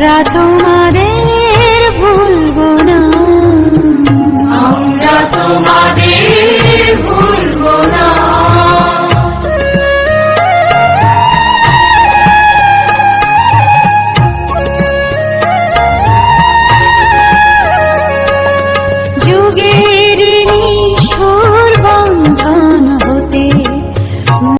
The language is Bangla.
রাজা তোমাদের